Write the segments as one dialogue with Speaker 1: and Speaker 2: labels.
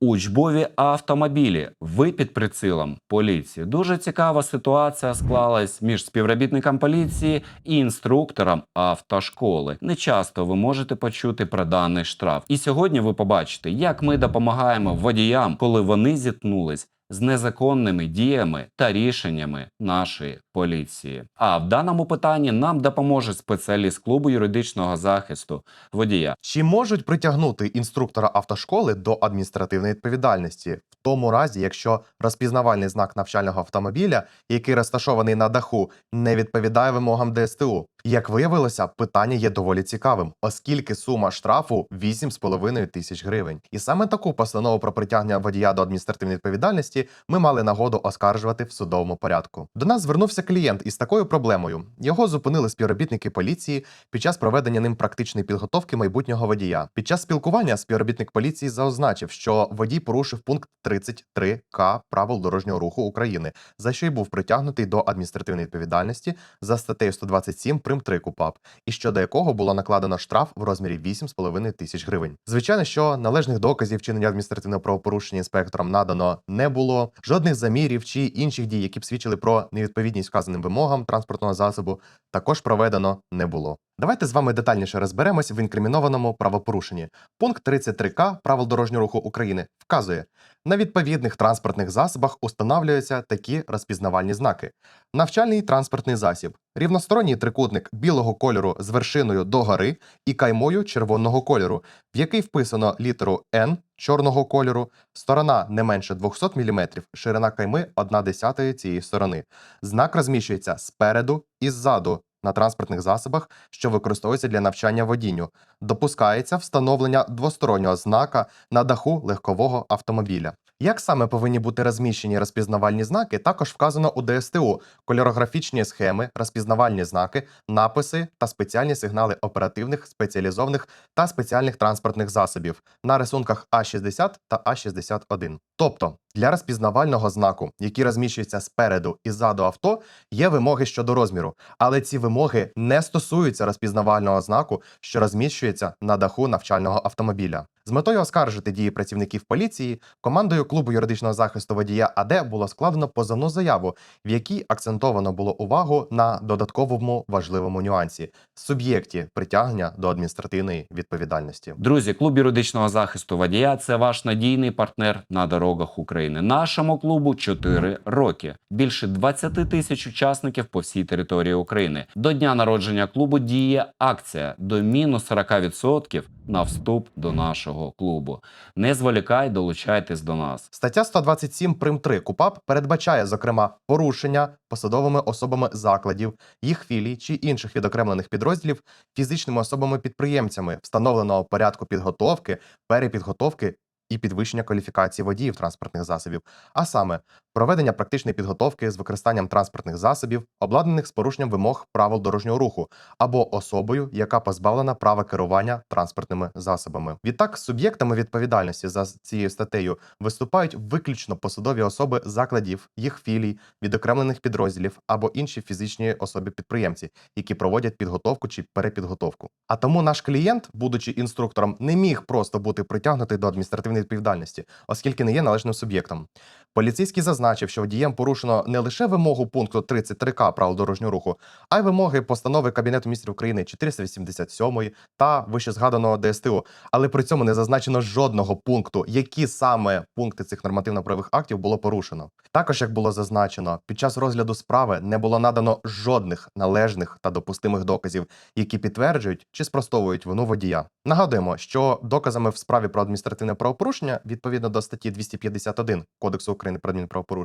Speaker 1: Учбові автомобілі. Ви під прицілом поліції. Дуже цікава ситуація склалась між співробітником поліції і інструктором автошколи. Не часто ви можете почути про даний штраф. І сьогодні ви побачите, як ми допомагаємо водіям, коли вони зіткнулись з незаконними діями та рішеннями нашої поліції. А в даному питанні нам допоможе спеціаліст клубу юридичного захисту водія.
Speaker 2: Чи можуть притягнути інструктора автошколи до адміністративної відповідальності в тому разі, якщо розпізнавальний знак навчального автомобіля, який розташований на даху, не відповідає вимогам ДСТУ? Як виявилося, питання є доволі цікавим, оскільки сума штрафу 8,5 тисяч гривень. І саме таку постанову про притягнення водія до адміністративної відповідальності ми мали нагоду оскаржувати в судовому порядку. До нас звернувся клієнт із такою проблемою. Його зупинили співробітники поліції під час проведення ним практичної підготовки майбутнього водія. Під час спілкування співробітник поліції заозначив, що водій порушив пункт 33 К правил дорожнього руху України, за що й був притягнутий до адміністративної відповідальності за статтею 127 прим 3 КУПАП, і щодо якого було накладено штраф в розмірі 8,5 тисяч гривень. Звичайно, що належних доказів вчинення адміністративного правопорушення інспекторам надано не було, жодних замірів чи інших дій, які б свідчили про невідповідність вказаним вимогам транспортного засобу, також проведено не було. Давайте з вами детальніше розберемось в інкримінованому правопорушенні. Пункт 33К правил дорожнього руху України вказує, на відповідних транспортних засобах установлюються такі розпізнавальні знаки: навчальний транспортний засіб, рівносторонній трикутник білого кольору з вершиною догори і каймою червоного кольору, в який вписано літеру N чорного кольору, сторона не менше 200 мм, ширина кайми 1 десятої цієї сторони. Знак розміщується спереду і ззаду на транспортних засобах, що використовуються для навчання водінню. Допускається встановлення двостороннього знака на даху легкового автомобіля. Як саме повинні бути розміщені розпізнавальні знаки, також вказано у ДСТУ кольорографічні схеми, розпізнавальні знаки, написи та спеціальні сигнали оперативних, спеціалізованих та спеціальних транспортних засобів на рисунках А60 та А61. Тобто для розпізнавального знаку, який розміщується спереду і ззаду авто, є вимоги щодо розміру, але ці вимоги не стосуються розпізнавального знаку, що розміщується на даху навчального автомобіля. З метою оскаржити дії працівників поліції, командою клубу юридичного захисту водія АД було складено позовну заяву, в якій акцентовано було увагу на додатковому важливому нюансі суб'єкті притягнення до адміністративної відповідальності.
Speaker 1: Друзі, клуб юридичного захисту водія це ваш надійний партнер на дорогах України. Нашому клубу 4 роки. Більше 20 тисяч учасників по всій території України. До дня народження клубу діє акція до мінус 40% на вступ до нашого клубу. Не зволікай, долучайтесь до нас.
Speaker 2: Стаття 127 прим 3 КУПАП передбачає, зокрема, порушення посадовими особами закладів, їх філій чи інших відокремлених підрозділів фізичними особами-підприємцями встановленого порядку підготовки, перепідготовки і підвищення кваліфікації водіїв транспортних засобів, а саме проведення практичної підготовки з використанням транспортних засобів, обладнаних з порушенням вимог правил дорожнього руху, або особою, яка позбавлена права керування транспортними засобами. Відтак, суб'єктами відповідальності за цією статтею виступають виключно посадові особи закладів, їх філій, відокремлених підрозділів або інші фізичні особи-підприємці, які проводять підготовку чи перепідготовку. А тому наш клієнт, будучи інструктором, не міг просто бути притягнутий до адміністративної відповідальності, оскільки не є належним суб'єктом. Поліцейський зазначив, що водієм порушено не лише вимогу пункту 33К правил дорожнього руху, а й вимоги постанови Кабінету міністрів України 487 та вищезгаданого ДСТУ, але при цьому не зазначено жодного пункту, які саме пункти цих нормативно-правових актів було порушено. Також, як було зазначено, під час розгляду справи не було надано жодних належних та допустимих доказів, які підтверджують чи спростовують вину водія. Нагадуємо, що доказами в справі про адміністративне правопорушення відповідно до статті 251 Кодексу України про адмінправопорушення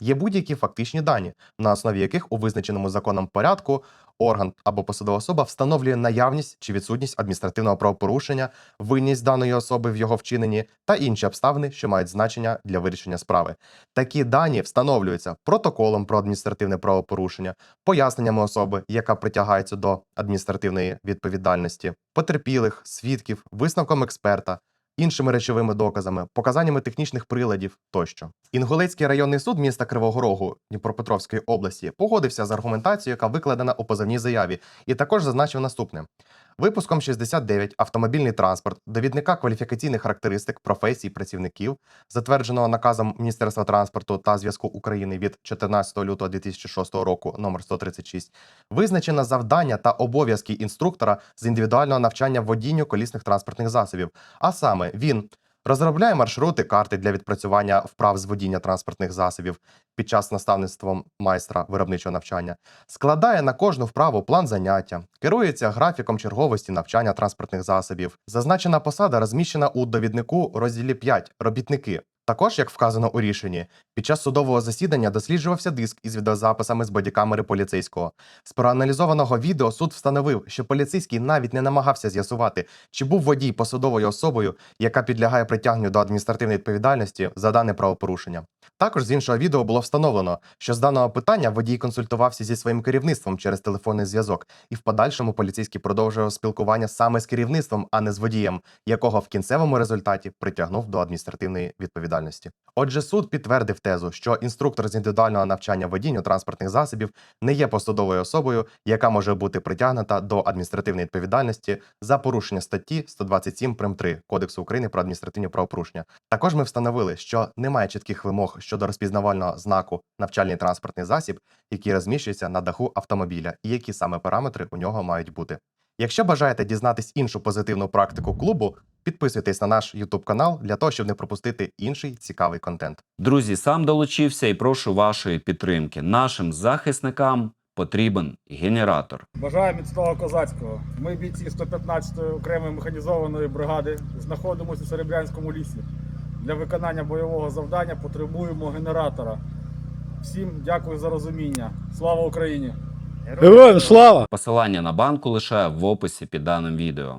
Speaker 2: є будь-які фактичні дані, на основі яких у визначеному законом порядку орган або посадова особа встановлює наявність чи відсутність адміністративного правопорушення, винність даної особи в його вчиненні та інші обставини, що мають значення для вирішення справи. Такі дані встановлюються протоколом про адміністративне правопорушення, поясненнями особи, яка притягається до адміністративної відповідальності, потерпілих, свідків, висновком експерта. Іншими речовими доказами, показаннями технічних приладів тощо. Інгулецький районний суд міста Кривого Рогу Дніпропетровської області погодився з аргументацією, яка викладена у позовній заяві, і також зазначив наступне: Випуском 69 автомобільний транспорт, довідника кваліфікаційних характеристик професій працівників, затвердженого наказом Міністерства транспорту та зв'язку України від 14 лютого 2006 року номер 136, визначено завдання та обов'язки інструктора з індивідуального навчання водінню колісних транспортних засобів. А саме він розробляє маршрути, карти для відпрацювання вправ з водіння транспортних засобів під час наставництва майстра виробничого навчання, складає на кожну вправу план заняття, керується графіком черговості навчання транспортних засобів. Зазначена посада розміщена у довіднику розділі 5 робітники. Також, як вказано у рішенні, під час судового засідання досліджувався диск із відеозаписами з бодікамери поліцейського. З проаналізованого відео суд встановив, що поліцейський навіть не намагався з'ясувати, чи був водій посадовою особою, яка підлягає притягненню до адміністративної відповідальності за дане правопорушення. Також з іншого відео було встановлено, що з даного питання водій консультувався зі своїм керівництвом через телефонний зв'язок, і в подальшому поліцейський продовжував спілкування саме з керівництвом, а не з водієм, якого в кінцевому результаті притягнув до адміністративної відповідальності. Отже, суд підтвердив тезу, що інструктор з індивідуального навчання водінню транспортних засобів не є посадовою особою, яка може бути притягнута до адміністративної відповідальності за порушення статті 127 прим 3 Кодексу України про адміністративні правопорушення. Також ми встановили, що немає чітких вимог щодо розпізнавального знаку навчальний транспортний засіб, який розміщується на даху автомобіля, і які саме параметри у нього мають бути. Якщо бажаєте дізнатись іншу позитивну практику клубу, підписуйтесь на наш YouTube канал для того, щоб не пропустити інший цікавий контент.
Speaker 1: Друзі, сам долучився і прошу вашої підтримки. Нашим захисникам потрібен генератор.
Speaker 3: Бажаю міцного козацького. Ми бійці 115-ї окремої механізованої бригади знаходимося у Серебрянському лісі. Для виконання бойового завдання потребуємо генератора. Всім дякую за розуміння. Слава Україні!
Speaker 4: Героям слава!
Speaker 1: Посилання на банку лишаю в описі під даним відео.